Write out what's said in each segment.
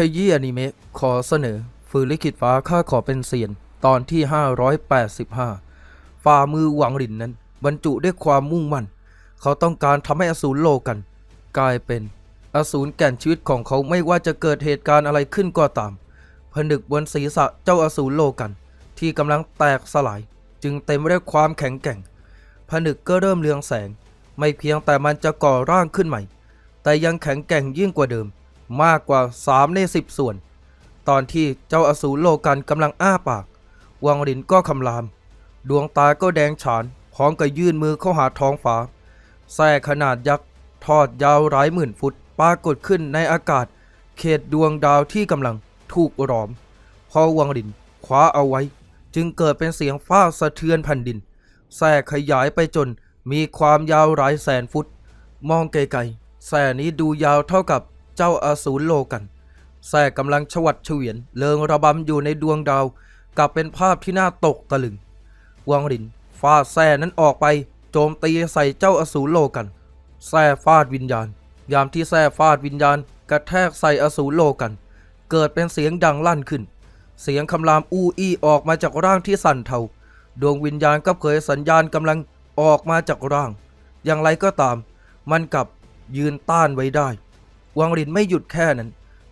ขยี้อนิเมะขอเสนอ ฝืนลิขิตฟ้าข้าขอเป็นเซียน ตอนที่ 585 ฝ่ามือหวังหลินนั้น บรรจุด้วยความมุ่งมั่น เขาต้องการทำให้อสูรโลกัน กลายเป็น อสูรแก่นชีวิตของเขาไม่ว่าจะเกิดเหตุการณ์อะไรขึ้นก็ตามผนึกบนศีรษะเจ้าอสูรโลกัน ที่กำลังแตกสลาย จึงเต็มไปด้วยความแข็งแกร่งผนึกก็เริ่มเรืองแสง ไม่เพียงแต่มันจะก่อร่างขึ้นใหม่ แต่ยังแข็งแกร่งยิ่งกว่าเดิม มากกว่า 3 ใน 10 ส่วน ตอนที่เจ้าอสูรโลกันกำลังอ้าปาก วังรินก็คำราม ดวงตาก็แดงฉาน พร้อมกับยื่นมือเข้าหาท้องฟ้า แส่ขนาดยักษ์ทอดยาวหลายหมื่นฟุตปรากฏขึ้นในอากาศ เขตดวงดาวที่กำลังถูกหลอม พอวังรินคว้าเอาไว้ จึงเกิดเป็นเสียงฟ้าสะเทือนแผ่นดินแส่ขยายไปจนมีความยาวหลายแสนฟุต มองไกลๆแส่นี้ดูยาวเท่ากับ เจ้าอสูรโลกันแส่กำลังชวัดเฉวียนเลิงระบำอยู่ในดวงดาวกลับเป็นภาพที่น่าตกตะลึง วังรินฟาดแส่นั้นออกไป โจมตีใส่เจ้าอสูรโลกันแส่ฟาดวิญญาณ ยามที่แส่ฟาดวิญญาณกระแทกใส่อสูรโลกัน เกิดเป็นเสียงดังลั่นขึ้น เสียงคำรามอู้อี้ออกมาจากร่างที่สั่นเทา ดวงวิญญาณก็เผยสัญญาณกำลังออกมาจากร่าง อย่างไรก็ตาม มันกลับยืนต้านไว้ได้ วังรินไม่หยุดแค่นั้น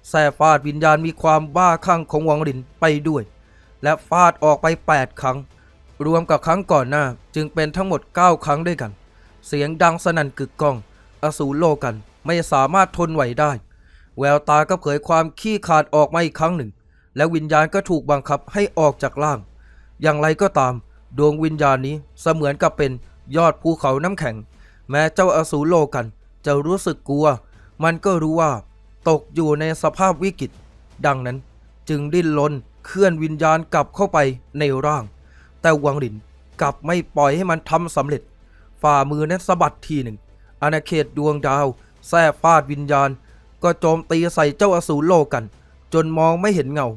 แส่ฟาดวิญญาณมีความบ้าคลั่งของวังรินไปด้วย และฟาดออกไป 8 ครั้ง รวมกับครั้งก่อนหน้าจึงเป็นทั้งหมด 9 ครั้งด้วยกัน เสียงดังสนั่นกึกก้อง อสูรโลกันไม่สามารถทนไหวได้ แววตาก็เผยความขี้ขาดออกมาอีกครั้งหนึ่ง และวิญญาณก็ถูกบังคับให้ออกจากร่าง อย่างไรก็ตาม ดวงวิญญาณนี้เสมือนกับเป็นยอดภูเขาน้ำแข็ง แม้เจ้าอสูรโลกันจะรู้สึกกลัว มันก็รู้ว่า ตกอยู่ในสภาพวิกฤต ดังนั้นจึงดิ้นรนเคลื่อนวิญญาณกลับเข้าไปในร่าง แต่วังหลินกลับไม่ปล่อยให้มันทำสำเร็จ ฝ่ามือนั้นสะบัดทีหนึ่งอาณาเขตดวงดาวแส่ฟาดวิญญาณ ก็โจมตีใส่เจ้าอสูรโลกัน จนมองไม่เห็นเงา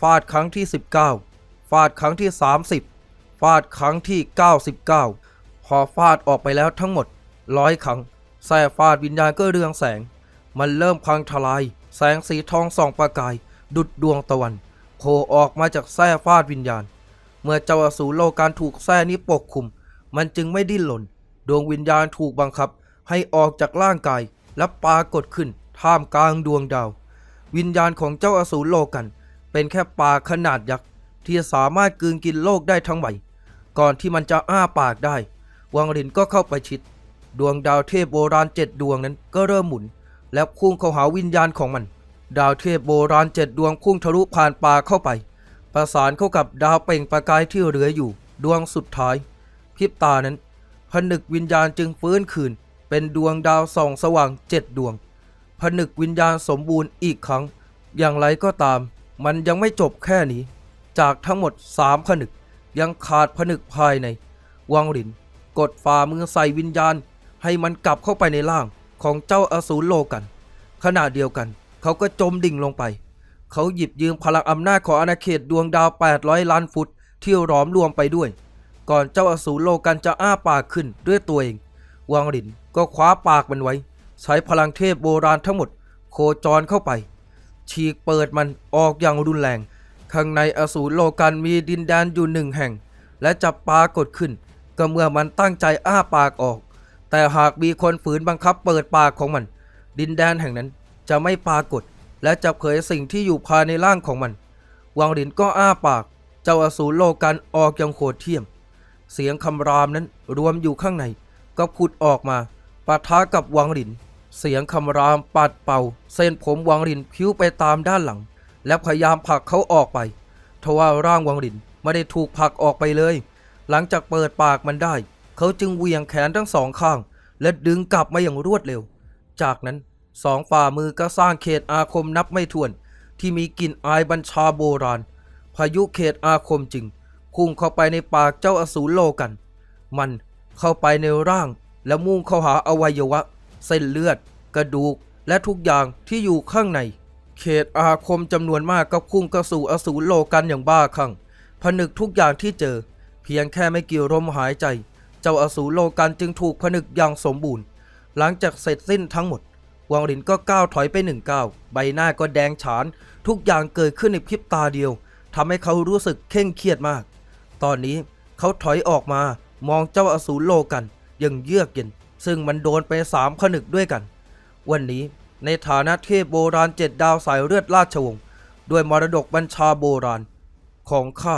ฟาดครั้งที่ 19 ฟาดครั้งที่ 30 ฟาดครั้งที่ 99 พอฟาดออกไปแล้วทั้งหมดร้อยครั้ง แส่ฟาดวิญญาณก็เรืองแสง มันเริ่มพังทลาย แสงสีทองส่องประกาย ดุดดวงตะวันโผล่ออกมาจากแส้ฟาดวิญญาณ เมื่อเจ้าอสูรโลการถูกแส้นี้ปกคลุม มันจึงไม่ดิ้นหล่นดวงวิญญาณถูกบังคับ ให้ออกจากร่างกายและปรากฏขึ้นท่ามกลางดวงดาว วิญญาณของเจ้าอสูรโลกัน เป็นแค่ปลาขนาดยักษ์ที่สามารถกืนกินโลกได้ทั้งใบก่อนที่มันจะอ้าปากได้ วังรินก็เข้าไปชิด ดวงดาวเทพโบราณเจ็ดดวงนั้นก็เริ่มหมุน แล้วพุ่งเข้าหาวิญญาณของมัน ดาวเทพโบราณเจ็ดดวงพุ่งทะลุผ่านป่าเข้าไป ประสานเข้ากับดาวเป่งประกายที่เหลืออยู่ ดวงสุดท้ายพริบตานั้นผนึกวิญญาณจึงฟื้นคืน เป็นดวงดาวส่องสว่างเจ็ดดวงผนึกวิญญาณสมบูรณ์อีกครั้ง อย่างไรก็ตาม มันยังไม่จบแค่นี้ จากทั้งหมดสามผนึกยังขาดผนึกภายใน วังหลิน กดฝ่ามือใส่วิญญาณ ให้มันกลับเข้าไปในร่างของเจ้าอสูรโลกัน ขณะเดียวกัน เขาก็จมดิ่งลงไป เขาหยิบยืมพลังอำนาจของอาณาเขตดวงดาว 800 ล้านฟุตที่หลอมรวมไปด้วย ก่อนเจ้าอสูรโลกันจะอ้าปากขึ้นด้วยตัวเอง วังหลินก็คว้าปากมันไว้ ใช้พลังเทพโบราณทั้งหมด โคจรเข้าไป ฉีกเปิดมันออกอย่างรุนแรง ข้างในอสูรโลกันมีดินแดนอยู่หนึ่งแห่ง และจะปรากฏขึ้นก็เมื่อมันตั้งใจอ้าปากออก แต่หากมีคนฝืนบังคับเปิดปากของมัน ดินแดนแห่งนั้นจะไม่ปรากฏ และจะเผยสิ่งที่อยู่ภายในร่างของมัน วังหลินก็อ้าปาก เจ้าอสูรโลกันออกอย่างโหดเที่ยม เสียงคำรามนั้นรวมอยู่ข้างใน ก็พุดออกมาปะทะกับวังหลิน เสียงคำรามปัดเป่า เส้นผมวังหลินพิ้วไปตามด้านหลัง และพยายามผลักเขาออกไปทว่าร่างวังหลินไม่ได้ถูกผลักออกไปเลย หลังจากเปิดปากมันได้ เขาจึงเหวี่ยงแขนทั้งสองข้าง และดึงกลับมาอย่างรวดเร็ว จากนั้นสองฝ่ามือก็สร้างเขตอาคมนับไม่ถ้วน ที่มีกลิ่นอายบัญชาโบราณ พายุเขตอาคมจึงพุ่งเข้าไปในปากเจ้าอสูรโลกัน มันเข้าไปในร่างและมุ่งเข้าหาอวัยวะ เส้นเลือด กระดูกและทุกอย่างที่อยู่ข้างใน เขตอาคมจำนวนมากก็พุ่งกระสู่อสูรโลกันอย่างบ้าคลั่งผนึกทุกอย่างที่เจอ เพียงแค่ไม่กี่ลมหายใจ จ้าอสูรโลกันจึงถูกผนึกอย่างสมบูรณ์ หลังจากเสร็จสิ้นทั้งหมด วังหลินก็ก้าวถอยไปหนึ่งก้าวใบหน้าก็แดงฉาน ทุกอย่างเกิดขึ้นในพริบตาเดียวทำให้เขารู้สึกเคร่งเครียดมาก ตอนนี้เขาถอยออกมามองเจ้าอสูรโลกันย่างเยือกเย็น ซึ่งมันโดนไปสามผนึกด้วยกัน วันนี้ในฐานะเทพโบราณเจ็ดดาวสายเลือดราชวงศ์ด้วยมรดกบัญชาโบราณ ของข้า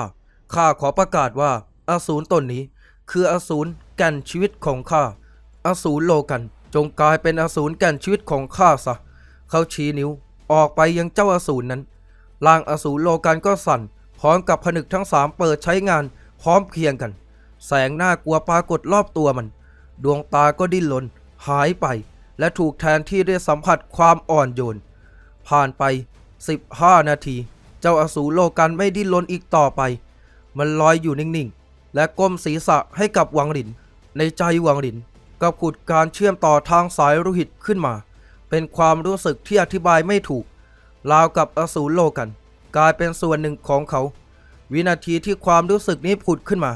ข้าขอประกาศว่าอสูรตนนี้ คืออสูรแก่นชีวิตของข้าอสูรโลกัน จงกลายเป็นอสูรแก่นชีวิตของข้าซะเขาชี้นิ้วออกไปยังเจ้าอสูรนั้นร่างอสูรโลกันก็สั่น พร้อมกับผนึกทั้งสามเปิดใช้งานพร้อมเพรียงกัน แสงหน่ากลัวปรากฏรอบตัวมัน ดวงตาก็ดิ้นรนหายไป และถูกแทนที่ด้วยสัมผัสความอ่อนโยน ผ่านไป 15 นาที เจ้าอสูรโลกันไม่ดิ้นรนอีกต่อไป มันลอยอยู่นิ่ง ๆ และก้มศีรษะให้กับวังหลิน ในใจวังหลินก็ขุดการเชื่อมต่อทางสายโลหิตขึ้นมา เป็นความรู้สึกที่อธิบายไม่ถูกราวกับอสูรโลกัน กลายเป็นส่วนหนึ่งของเขา วินาทีที่ความรู้สึกนี้ผุดขึ้นมา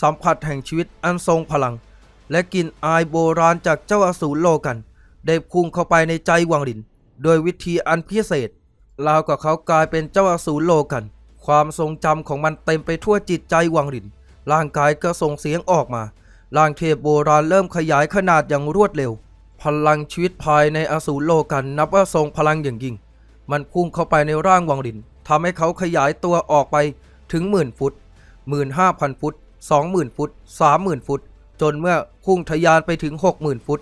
สัมผัสแห่งชีวิตอันทรงพลัง และกลิ่นอายโบราณจากเจ้าอสูรโลกัน ได้พุ่งเข้าไปในใจวังหลิน โดยวิธีอันพิเศษราวกับเขากลายเป็นเจ้าอสูรโลกัน ความทรงจำของมันเต็มไปทั่วจิตใจวังหลิน ร่างกายก็ส่งเสียงออกมา ร่างเทพโบราณเริ่มขยายขนาดอย่างรวดเร็ว พลังชีวิตภายในอสูรโลกันนับว่าทรงพลังอย่างยิ่ง มันพุ่งเข้าไปในร่างวังหลินทำให้เขาขยายตัวออกไปถึงหมื่นฟุตหมื่นห้าพันฟุตสองหมื่นฟุตสามหมื่นฟุต จนเมื่อพุ่งทะยานไปถึงหกหมื่นฟุต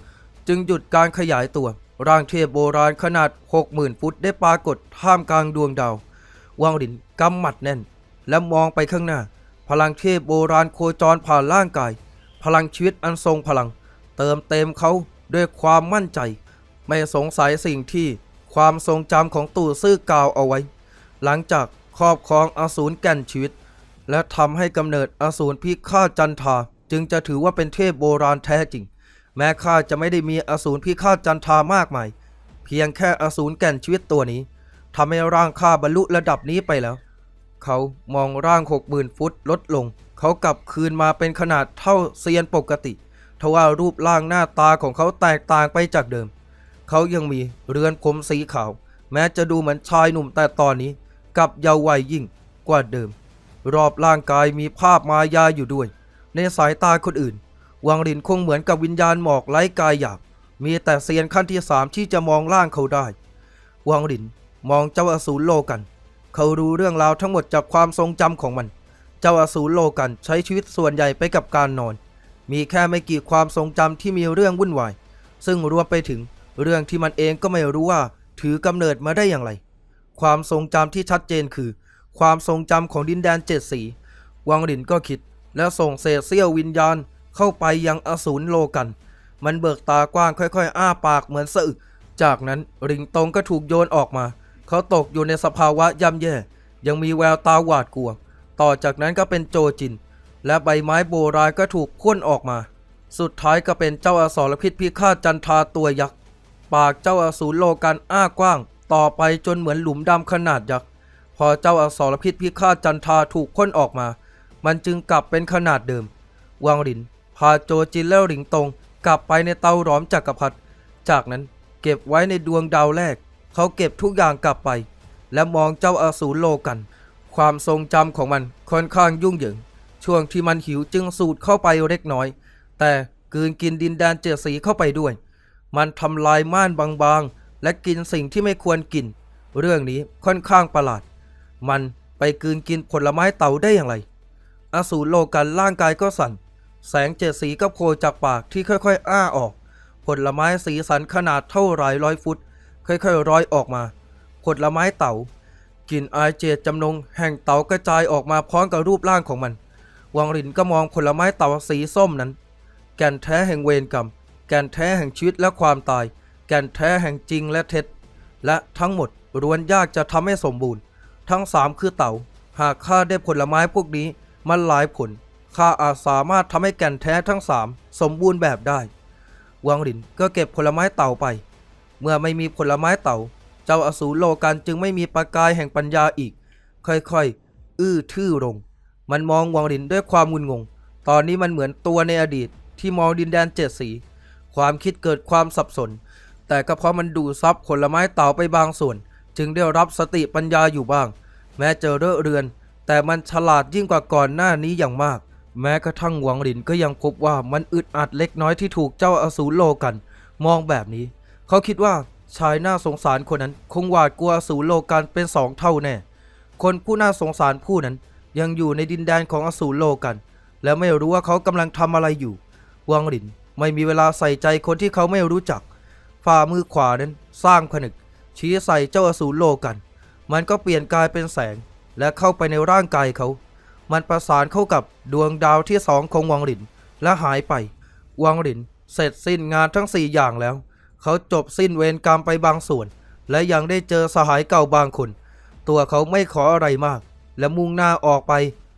จึงหยุดการขยายตัว ร่างเทพโบราณขนาดหกหมื่นฟุตได้ปรากฏท่ามกลางดวงดาววังหลินกำหมัดแน่น และมองไปข้างหน้า พลังเทพโบราณโคจรผ่านร่างกาย พลังชีวิตอันทรงพลัง เติมเต็มเขาด้วยความมั่นใจ ไม่สงสัยสิ่งที่ความทรงจำของตู่ซื่อกล่าวเอาไว้ หลังจากครอบครองอสูรแก่นชีวิต และทำให้กำเนิดอสูรพิฆาตจันทาจึงจะถือว่าเป็นเทพโบราณแท้จริง แม้ข้าจะไม่ได้มีอสูรพิฆาตจันทามากมาย เพียงแค่อสูรแก่นชีวิตตัวนี้ทำให้ร่างข้าบรรลุระดับนี้ไปแล้ว เขามองร่างหกหมื่นฟุตลดลง เขากลับคืนมาเป็นขนาดเท่าเซียนปกติทว่ารูปร่างหน้าตาของเขาแตกต่างไปจากเดิม เขายังมีเรือนผมสีขาว แม้จะดูเหมือนชายหนุ่มแต่ตอนนี้กลับเยาว์วัยยิ่งกว่าเดิม รอบร่างกายมีภาพมายาอยู่ด้วย ในสายตาคนอื่น วังลินคงเหมือนกับวิญญาณหมอกไร้กายหยาบมีแต่เซียนขั้นที่สามที่จะมองร่างเขาได้ วังลินมองเจ้าอสูรโลกัน เขารู้เรื่องราวทั้งหมดจากความทรงจำของมัน เจ้าอสูรโลกันใช้ชีวิตส่วนใหญ่ไปกับการนอน มีแค่ไม่กี่ความทรงจำที่มีเรื่องวุ่นวาย ซึ่งรวมไปถึงเรื่องที่มันเองก็ไม่รู้ว่าถือกำเนิดมาได้อย่างไร ความทรงจำที่ชัดเจนคือ ความทรงจำของดินแดนเจ็ดสีวังหลินก็คิดและส่งเศษเสี้ยววิญญาณเข้าไปยังอสูรโลกัน มันเบิกตากว้างค่อยๆ อ้าปากเหมือนสะอึกจากนั้นริงตงก็ถูกโยนออกมา เขาตกอยู่ในสภาวะย่ำแย่ ยังมีแววตาหวาดกลัว ต่อจากนั้นก็เป็นโจจิน และใบไม้โบราณก็ถูกพ่นออกมา สุดท้ายก็เป็นเจ้าอสรพิษพิฆาตจันทาตัวยักษ์ ปากเจ้าอสูรโลกันอ้ากว้าง ต่อไปจนเหมือนหลุมดำขนาดยักษ์ พอเจ้าอสรพิษพิฆาตจันทาถูกพ่นออกมา มันจึงกลับเป็นขนาดเดิม วังหลิน พาโจจินและหลิงตงกลับไปในเตาหลอมจักรพรรดิจากนั้นเก็บไว้ในดวงดาวแรก เขาเก็บทุกอย่างกลับไป และมองเจ้าอสูรโลกัน ความทรงจำของมันค่อนข้างยุ่งเหยิง ช่วงที่มันหิวจึงสูดเข้าไปเล็กน้อย แต่กืนกินดินแดนเจ็ดสีเข้าไปด้วย มันทำลายม่านบางๆ และกินสิ่งที่ไม่ควรกิน เรื่องนี้ค่อนข้างประหลาด มันไปกืนกินผลไม้เต่าได้อย่างไร อสูรโลกันร่างกายก็สั่น แสงเจ็ดสีก็โผล่จากปากที่ค่อยๆ อ้าออก ผลไม้สีสันขนาดเท่าหลายร้อยฟุต ค่อยๆร้อยออกมาผลไม้เต่ากลิ่นอายเจตจำนงแห่งเต่ากระจายออกมาพร้อมกับรูปร่างของมัน วังหลินก็มองผลไม้เต่าสีส้มนั้น แก่นแท้แห่งเวรกรรม แก่นแท้แห่งชีวิตและความตาย แก่นแท้แห่งจริงและเท็จ และทั้งหมดล้วนยากจะทำให้สมบูรณ์ ทั้งสามคือเต่า หากข้าได้ผลไม้พวกนี้มันหลายผล ข้าอาจสามารถทำให้แก่นแท้ทั้งสามสมบูรณ์แบบได้ วังหลินก็เก็บผลไม้เต่าไป เมื่อไม่มีผลไม้เต่า เจ้าอสูรโลกันจึงไม่มีประกายแห่งปัญญาอีก ค่อยๆ อื้อทื่อลง มันมองวังหลินด้วยความงุนงง ตอนนี้มันเหมือนตัวในอดีตที่มองดินแดนเจ็ดสี ความคิดเกิดความสับสน แต่ก็เพราะมันดูซับผลไม้เต่าไปบางส่วน จึงได้รับสติปัญญาอยู่บ้าง แม้เจะเลอเรือน แต่มันฉลาดยิ่งกว่าก่อนหน้านี้อย่างมาก แม้กระทั่งหวังหลินก็ยังพบว่ามันอึดอัดเล็กน้อยที่ถูกเจ้าอสูรโลกัน มองแบบนี้ เขาคิดว่าชายน่าสงสารคนนั้น คงหวาดกลัวอสูรโลกันเป็นสองเท่าแน่ คนผู้น่าสงสารผู้นั้น ยังอยู่ในดินแดนของอสูรโลกัน และไม่รู้ว่าเขากำลังทำอะไรอยู่ วังหลินไม่มีเวลาใส่ใจคนที่เขาไม่รู้จัก ฝ่ามือขวานั้นสร้างผนึก ชี้ใส่เจ้าอสูรโลกัน มันก็เปลี่ยนกายเป็นแสง และเข้าไปในร่างกายเขา มันประสานเข้ากับดวงดาวที่สองของวังหลินและหายไป วังหลินเสร็จสิ้นงานทั้งสี่อย่างแล้ว เขาจบสิ้นเวรกรรมไปบางส่วน และยังได้เจอสหายเก่าบางคน ตัวเขาไม่ขออะไรมาก และมุ่งหน้าออกไป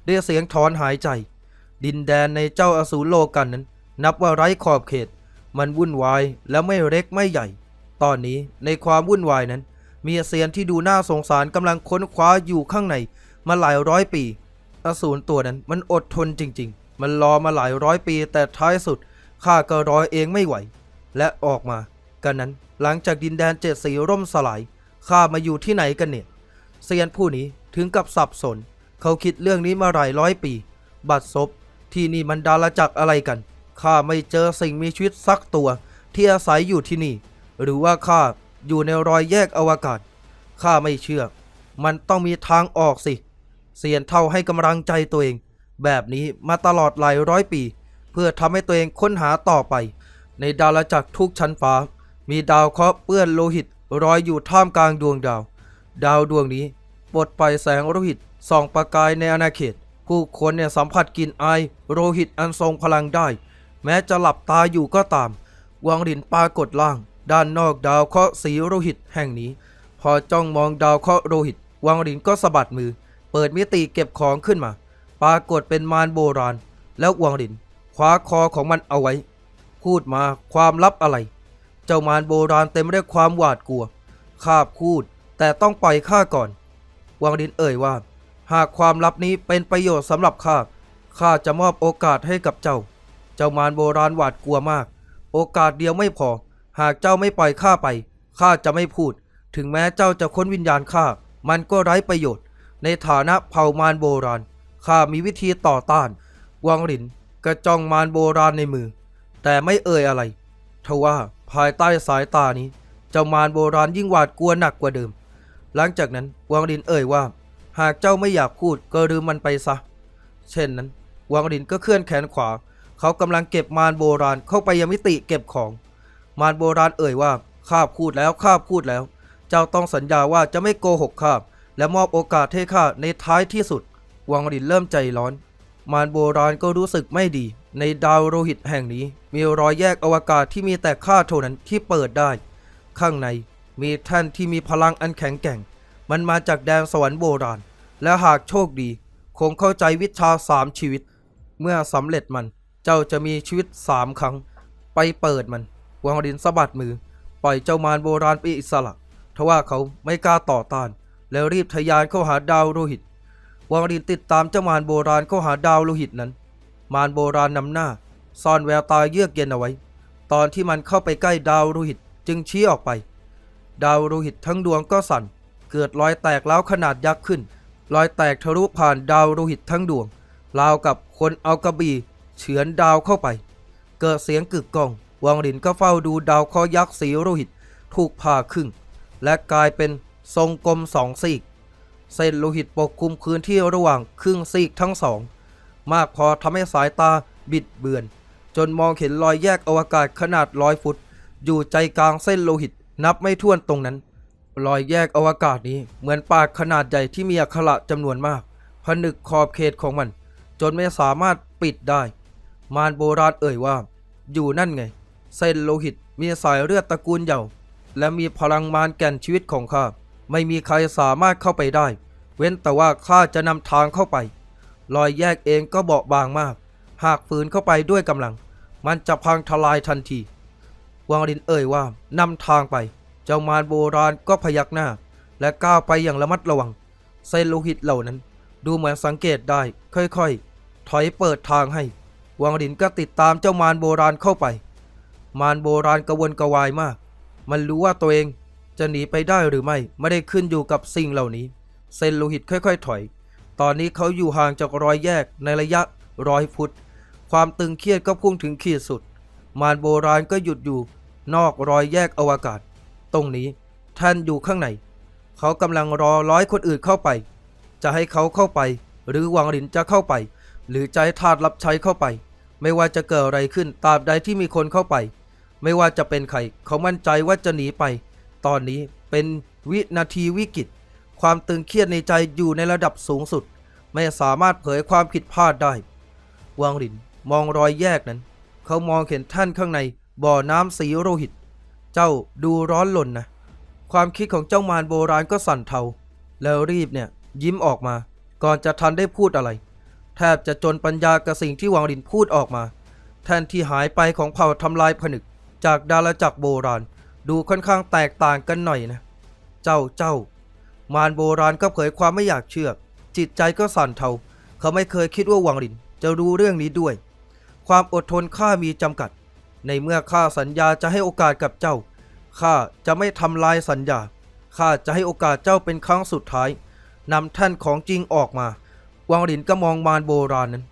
ด้วยเสียงถอนหายใจ ดินแดนในเจ้าอสูรโลกันนั้น นับว่าไร้ขอบเขต มันวุ่นวายและไม่เล็กไม่ใหญ่ ตอนนี้ในความวุ่นวายนั้น มีเซียนที่ดูน่าสงสารกำลังค้นคว้าอยู่ข้างในมาหลายร้อยปี อสูรตัวนั้นมันอดทนจริง ๆ มันรอมาหลายร้อยปีแต่ท้ายสุดข้าก็รอเองไม่ไหว และออกมา กันนั้นหลังจากดินแดนเจ็ดสีร่มสลายข้ามาอยู่ที่ไหนกันเนี่ยเซียนผู้นี้ถึงกับสับสน เขาคิดเรื่องนี้มาหลายร้อยปี บัดซบที่นี่มันดาลจักรอะไรกันข้าไม่เจอสิ่งมีชีวิตสักตัว ที่อาศัยอยู่ที่นี่ หรือว่าข้าอยู่ในรอยแยกอวกาศข้าไม่เชื่อ มันต้องมีทางออกสิเซียนเท่าให้กำลังใจตัวเอง แบบนี้มาตลอดหลายร้อยปี เพื่อทำให้ตัวเองค้นหาต่อไป ในดาลจักรทุกชั้นฟ้า มีดาวเคราะห์เปื้อนโลหิตรอยอยู่ท่ามกลางดวงดาว ดาวดวงนี้ปลดปล่อยแสงโลหิตส่องประกายในอาณาเขต ผู้คนเนี่ยสัมผัสกลิ่นอายโลหิตอันทรงพลังได้ แม้จะหลับตาอยู่ก็ตาม วังหลินปรากฏล่าง ด้านนอกดาวเคราะห์สีโลหิตแห่งนี้ พอจ้องมองดาวเคราะห์โลหิต วังหลินก็สะบัดมือ เปิดมิติเก็บของขึ้นมา ปรากฏเป็นมารโบราณ แล้ววังหลินคว้าคอของมันเอาไว้ พูดมาความลับอะไร เจ้ามารโบราณเต็มด้วยความหวาดกลัว ข้าพูด แต่ต้องปล่อยข้าก่อน วังดินเอ่ยว่า หากความลับนี้เป็นประโยชน์สำหรับข้า ข้าจะมอบโอกาสให้กับเจ้า เจ้ามารโบราณหวาดกลัวมาก โอกาสเดียวไม่พอ หากเจ้าไม่ปล่อยข้าไป ข้าจะไม่พูด ถึงแม้เจ้าจะค้นวิญญาณข้า มันก็ไร้ประโยชน์ ในฐานะเผ่ามารโบราณ ข้ามีวิธีต่อต้าน วังหลินกระจองมารโบราณในมือ แต่ไม่เอ่ยอะไร ทว่า ภายใต้สายตานี้ เจ้ามารโบราณยิ่งหวาดกลัวหนักกว่าเดิม หลังจากนั้นวังดินเอ่ยว่า หากเจ้าไม่อยากพูดก็ลืมมันไปซะ เช่นนั้น วังดินก็เคลื่อนแขนขวา เขากำลังเก็บมารโบราณเข้าไปยังมิติเก็บของ มารโบราณเอ่ยว่าข้าพูดแล้วข้าพูดแล้ว เจ้าต้องสัญญาว่าจะไม่โกหกข้าและมอบโอกาสให้ข้าในท้ายที่สุด วังดินเริ่มใจร้อน มารโบราณก็รู้สึกไม่ดี ในดาวโลหิตแห่งนี้มีรอยแยกอวกาศที่มีแต่ข้าเท่านั้นที่เปิดได้ ข้างในมีแท่านที่มีพลังอันแข็งแกร่ง มันมาจากแดนสวรรค์โบราณ และหากโชคดี คงเข้าใจวิชาสามชีวิต เมื่อสำเร็จมันเจ้าจะมีชีวิตสามครั้ง ไปเปิดมันวังดินสะบัดมือ ปล่อยเจ้ามารโบราณไปอิสระทว่าเขาไม่กล้าต่อต้าน แล้วรีบทะยานเข้าหาดาวโลหิตวังดินติดตามเจ้ามารโบราณเข้าหาดาวโลหิตนั้น มารโบราณนำหน้า ซ่อนแววตาเยือกเย็นเอาไว้ ตอนที่มันเข้าไปใกล้ดาวโลหิตจึงชี้ออกไป ดาวโลหิตทั้งดวงก็สั่น เกิดรอยแตกแล้วขนาดยักษ์ขึ้น รอยแตกทะลุผ่านดาวโลหิตทั้งดวง ราวกับคนเอากระบี่เฉือนดาวเข้าไป เกิดเสียงกึกก้อง วังหลินก็เฝ้าดูดาวคราะห์ยักษ์สีโลหิตถูกผ่าครึ่ง และกลายเป็นทรงกลมสองซีก เส้นโลหิตปกคลุมพื้นที่ระหว่างครึ่งซีกทั้งสอง มากพอทำให้สายตาบิดเบือน จนมองเห็นรอยแยกอวกาศขนาดร้อยฟุต อยู่ใจกลางเส้นโลหิตนับไม่ถ้วนตรงนั้น รอยแยกอวกาศนี้เหมือนปากขนาดใหญ่ที่มีอักขระจำนวนมาก ผนึกขอบเขตของมัน จนไม่สามารถปิดได้ มารโบราณเอ่ยว่า อยู่นั่นไง เส้นโลหิตมีสายเลือดตระกูลเหย่าและมีพลังมารแก่นชีวิตของข้าไม่มีใครสามารถเข้าไปได้ เว้นแต่ว่าข้าจะนำทางเข้าไป รอยแยกเองก็เบาบางมาก หากฝืนเข้าไปด้วยกำลัง มันจะพังทลายทันที วังรินเอ่ยว่านำทางไป เจ้ามารโบราณก็พยักหน้า และก้าวไปอย่างระมัดระวัง เส้นโลหิตเหล่านั้น ดูเหมือนสังเกตได้ ค่อยๆ ถอยเปิดทางให้ วังรินก็ติดตามเจ้ามารโบราณเข้าไป มารโบราณกระวนกระวายมาก มันรู้ว่าตัวเองจะหนีไปได้หรือไม่ไม่ได้ขึ้นอยู่กับสิ่งเหล่านี้เซนโลหิตค่อย ๆ ถอย ตอนนี้เขาอยู่ห่างจากรอยแยกในระยะร้อยฟุต ความตึงเครียดก็พุ่งถึงขีดสุด มารโบราณก็หยุดอยู่ นอกรอยแยกอวกาศ ตรงนี้ท่านอยู่ข้างใน เขากำลังรอร้อยคนอื่นเข้าไป จะให้เขาเข้าไป หรือวังหลินจะเข้าไป หรือใจให้ทาสรับใช้เข้าไป ไม่ว่าจะเกิดอะไรขึ้นตราบใดที่มีคนเข้าไป ไม่ว่าจะเป็นใครเขามั่นใจว่าจะหนีไป ตอนนี้เป็นวินาทีวิกฤต ความตึงเครียดในใจอยู่ในระดับสูงสุด ไม่สามารถเผยความผิดพลาดได้วางหลินมองรอยแยกนั้น เขามองเห็นท่านข้างในบ่อน้ำสีโลหิต เจ้าดูร้อนหล่นนะ ความคิดของเจ้ามารโบราณก็สั่นเทา แล้วรีบเนี่ยยิ้มออกมา ก่อนจะทันได้พูดอะไร แทบจะจนปัญญากับสิ่งที่วางหลินพูดออกมาแทนที่หายไปของเผ่าทำลายผนึก จากดาราจักรโบราณ ดูค่อนข้างแตกต่างกันหน่อยนะ เจ้าเจ้า มารโบราณก็เผยความไม่อยากเชื่อ จิตใจก็สั่นเทา เขาไม่เคยคิดว่าวังหลิน จะรู้เรื่องนี้ด้วย ความอดทนข้ามีจำกัด ในเมื่อข้าสัญญาจะให้โอกาสกับเจ้า ข้าจะไม่ทำลายสัญญา ข้าจะให้โอกาสเจ้าเป็นครั้งสุดท้ายนำท่านของจริงออกมา วังหลินก็มองมารโบราณนั้น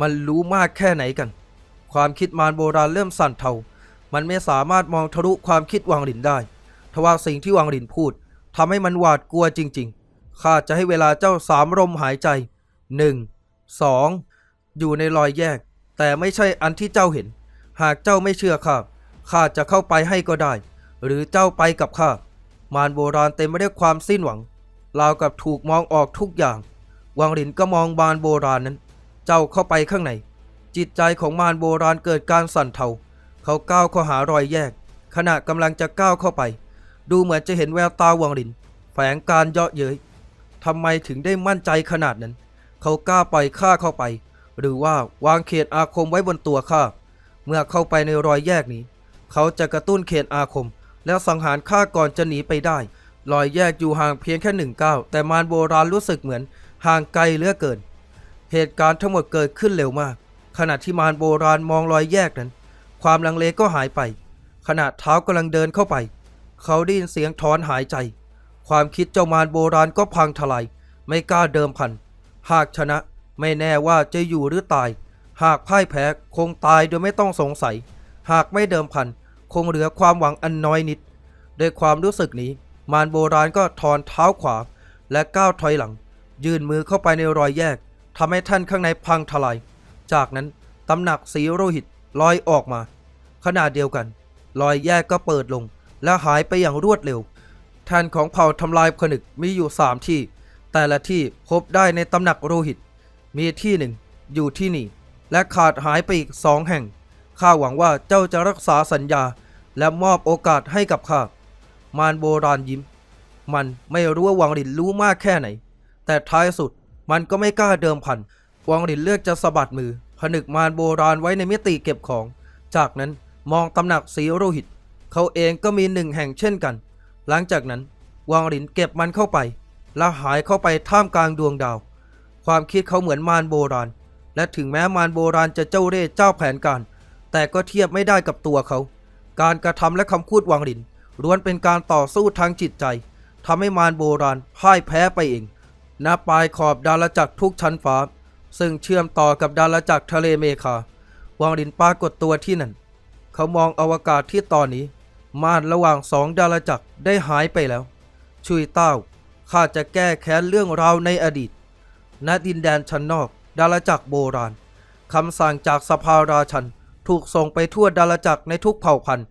มันรู้มากแค่ไหนกัน ความคิดมารโบราณเริ่มสั่นเทา มันไม่สามารถมองทะลุความคิดวังหลินได้ ทว่าสิ่งที่วังหลินพูด ทำให้มันหวาดกลัวจริงๆ ข้าจะให้เวลาเจ้าสามลมหายใจหนึ่งสองอยู่ในรอยแยก แต่ไม่ใช่อันที่เจ้าเห็น หากเจ้าไม่เชื่อข้าข้าจะเข้าไปให้ก็ได้ หรือเจ้าไปกับข้ามารโบราณเต็มไปด้วยความสิ้นหวังราวกับถูกมองออกทุกอย่าง วังหลินก็มองมารโบราณนั้น เจ้าเข้าไปข้างใน จิตใจของมารโบราณเกิดการสั่นเทา เขาก้าวเข้าหารอยแยก ขณะกำลังจะก้าวเข้าไป ดูเหมือนจะเห็นแววตาวังหลิน แฝงการเยาะเย้ยทำไมถึงได้มั่นใจขนาดนั้น เขากล้าปล่อยข้าเข้าไป หรือว่าวางเขตอาคมไว้บนตัวข้า เมื่อเข้าไปในรอยแยกนี้ เขาจะกระตุ้นเขตอาคม แล้วสังหารข้าก่อนจะหนีไปได้ รอยแยกอยู่ห่างเพียงแค่หนึ่งก้าวแต่มารโบราณรู้สึกเหมือนห่างไกลเหลือเกิน เหตุการณ์ทั้งหมดเกิดขึ้นเร็วมาก ขณะที่มารโบราณมองรอยแยกนั้น ความลังเลก็หายไป ขณะเท้ากำลังเดินเข้าไป เขาได้ยินเสียงถอนหายใจ ความคิดเจ้ามารโบราณก็พังทลาย ไม่กล้าเดิมพัน หากชนะไม่แน่ว่าจะอยู่หรือตาย หากพ่ายแพ้คงตายโดยไม่ต้องสงสัย หากไม่เดิมพัน คงเหลือความหวังอันน้อยนิด ด้วยความรู้สึกนี้ มารโบราณก็ถอนเท้าขวา และก้าวถอยหลัง ยื่นมือเข้าไปในรอยแยกทำให้ท่านข้างในพังทลาย จากนั้นตำหนักสีโรหิตลอยออกมา ขณะเดียวกัน รอยแยกก็เปิดลง และหายไปอย่างรวดเร็ว แทนของเผ่าทำลายผนึกมีอยู่สามที่ แต่ละที่พบได้ในตำหนักโรหิต มีที่หนึ่งอยู่ที่นี่ และขาดหายไปอีกสองแห่ง ข้าหวังว่าเจ้าจะรักษาสัญญา และมอบโอกาสให้กับข้ามารโบราณยิ้ม มันไม่รู้ว่าวังหลินรู้มากแค่ไหน แต่ท้ายสุดมันก็ไม่กล้าเดิมพัน วังหลินเลือกจะสะบัดมือ ผนึกมารโบราณไว้ในมิติเก็บของ จากนั้นมองตำหนักสีโรหิต เขาเองก็มีหนึ่งแห่งเช่นกัน หลังจากนั้นวังหลินเก็บมันเข้าไป และหายเข้าไปท่ามกลางดวงดาว ความคิดเขาเหมือนมารโบราณ และถึงแม้มารโบราณจะเจ้าเร่เจ้าแผนการ แต่ก็เทียบไม่ได้กับตัวเขา การกระทำและคำพูดวังหลินล้วนเป็นการต่อสู้ทางจิตใจทำให้มารโบราณพ่ายแพ้ไปเองณปลายขอบดาราจักรทุกชั้นฟ้า ซึ่งเชื่อมต่อกับดาราจักรทะเลเมคา วังหลินปรากฏตัวที่นั่น เขามองอวกาศที่ตอนนี้ ม่านระหว่างสองดาราจักรได้หายไปแล้ว ชุยเต้าข้าจะแก้แค้นเรื่องราวในอดีต ณ ดินแดนชั้นนอก ดาราจักรโบราณ คำสั่งจากสภาราชันถูกส่งไปทั่วดาราจักรในทุกเผ่าพันธุ์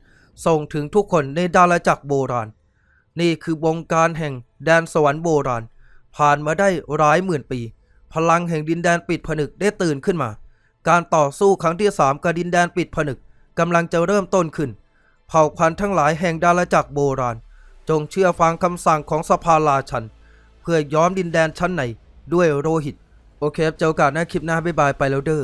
ส่งถึงทุกคนในดาราจักรโบราณ นี่คือวงการแห่งแดนสวรรค์โบราณ ผ่านมาได้ร้ายหมื่นปี พลังแห่งดินแดนปิดผนึกได้ตื่นขึ้นมา การต่อสู้ครั้งที่สามกับดินแดนปิดผนึกกำลังจะเริ่มต้นขึ้น ผ่าพันธุ์ทั้งหลายแห่งดาราจักรโบราณ จงเชื่อฟังคำสั่งของสภาราชัน เพื่อย้อมดินแดนชั้นในด้วยโรหิต โอเคครับเจอกันหน้าคลิปหน้าบ๊ายบายไปแล้วเด้อ